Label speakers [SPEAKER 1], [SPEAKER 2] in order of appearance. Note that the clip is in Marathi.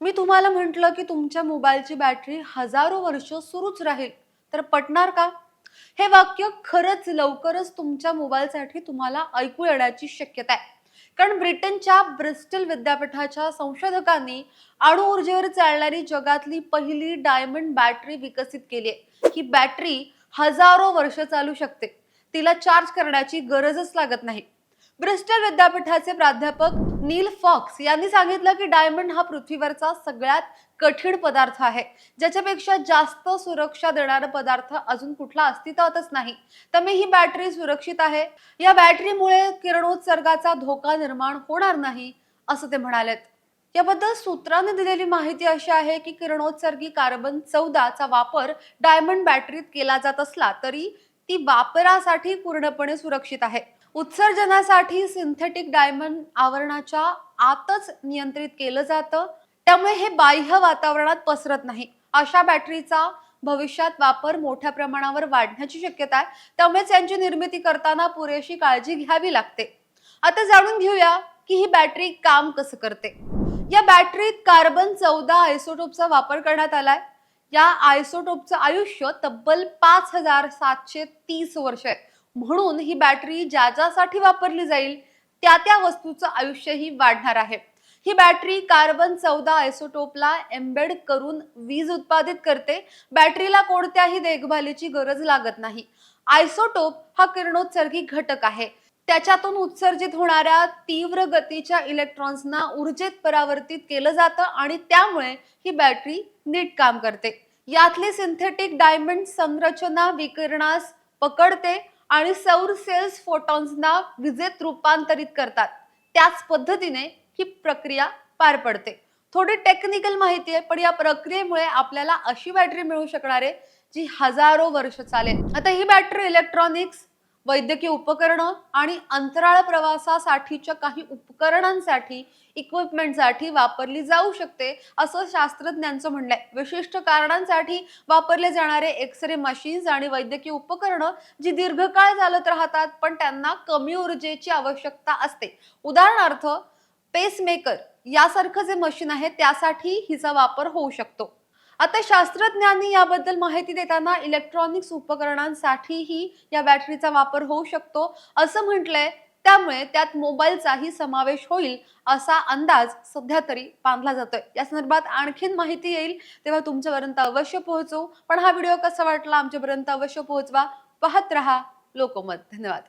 [SPEAKER 1] मी तुम्हाला म्हटलं की तुमच्या मोबाईलची बॅटरी हजारो वर्ष सुरूच राहील. तर पटणार का? हे वाक्य खरंच लवकरच तुमच्या मोबाईलसाठी तुम्हाला ऐकू येण्याची शक्यता आहे. कारण ब्रिटनच्या ब्रिस्टल विद्यापीठाच्या संशोधकांनी अणुऊर्जेवर चालणारी जगातली पहिली डायमंड बॅटरी विकसित केली आहे. ही बॅटरी हजारो वर्ष चालू शकते. तिला चार्ज करण्याची गरजच लागत नाही. ब्रिस्टल विद्यापीठाचे प्राध्यापक नील फॉक्स यांनी सांगितलं की डायमंड हा पृथ्वीवरचा सगळ्यात कठीण पदार्थ आहे. ज्याच्यापेक्षा जास्त सुरक्षा देणारा पदार्थ अजून कुठला अस्तित्वातच नाही. त्यामुळे ही बॅटरी सुरक्षित आहे? या बॅटरीमुळे किरणोत्सर्गाचा धोका निर्माण होणार नाही असं ते म्हणालेत. याबद्दल सूत्रांनी दिलेली माहिती अशी आहे की किरणोत्सर्गी कार्बन चौदाचा वापर डायमंड बॅटरीत केला जात असला तरी ती वापरासाठी पूर्णपणे सुरक्षित आहे. उत्सर्जनासाठी सिंथेटिक डायमंड आवरणाच्या आतच नियंत्रित केलं जातं. त्यामुळे हे बाह्य वातावरणात पसरत नाही. अशा बॅटरीचा भविष्यात वापर मोठ्या प्रमाणावर वाढण्याची शक्यता आहे. त्यामुळेच यांची निर्मिती करताना पुरेशी काळजी घ्यावी लागते. आता जाणून घेऊया की ही बॅटरी काम कसं करते. या बॅटरीत कार्बन चौदा आयसोटोपचा वापर करण्यात आलाय. या आयसोटोपचं आयुष्य तब्बल पाच हजार सातशे तीस वर्ष आहे. म्हणून ही बॅटरी ज्या ज्यासाठी वापरली जाईल त्या त्या वस्तूचं आयुष्यही वाढणार आहे. ही बॅटरी कार्बन चौदा आयसोटोपला एम्बेड करून वीज उत्पादित करते. बॅटरीला कोणत्याही देखभालीची गरज लागत नाही. आयसोटोप हा किरणोत्सर्गी घटक आहे. त्याच्यातून उत्सर्जित होणाऱ्या तीव्र गतीच्या इलेक्ट्रॉन्सना ऊर्जेत परावर्तित केलं जातं आणि त्यामुळे ही बॅटरी नीट काम करते. यातली सिंथेटिक डायमंड संरचना विकिरणास पकडते आणि सौर सेल्स फोटॉन्सना विजेत रूपांतरित करतात. त्याच पद्धतीने ही प्रक्रिया पार पडते. थोडी टेक्निकल माहिती आहे पण या प्रक्रियेमुळे आपल्याला अशी बॅटरी मिळू शकणार आहे जी हजारो वर्ष चालेल. आता ही बॅटरी इलेक्ट्रॉनिक्स वैद्यकीय उपकरणं आणि अंतराळ प्रवासासाठीच्या काही उपकरणांसाठी इक्विपमेंटसाठी वापरली जाऊ शकते असं शास्त्रज्ञांचं म्हणणं आहे. विशिष्ट कारणांसाठी वापरले जाणारे एक्स रे मशीन्स आणि वैद्यकीय उपकरणं जी दीर्घकाळ चालत राहतात पण त्यांना कमी ऊर्जेची आवश्यकता असते. उदाहरणार्थ पेसमेकर यासारखं जे मशीन आहे त्यासाठी हिचा वापर होऊ शकतो. आता शास्त्रज्ञांनी याबद्दल माहिती देताना इलेक्ट्रॉनिक्स उपकरणांसाठीही या बॅटरीचा वापर होऊ शकतो असं म्हटलंय. त्यामुळे त्यात मोबाईलचाही समावेश होईल असा अंदाज सध्या तरी बांधला जातोय. या संदर्भात आणखीन माहिती येईल तेव्हा तुमच्यापर्यंत अवश्य पोहोचवू पण हा व्हिडिओ कसा वाटला आमच्यापर्यंत अवश्य पोहोचवा. पाहत रहा लोकमत. धन्यवाद.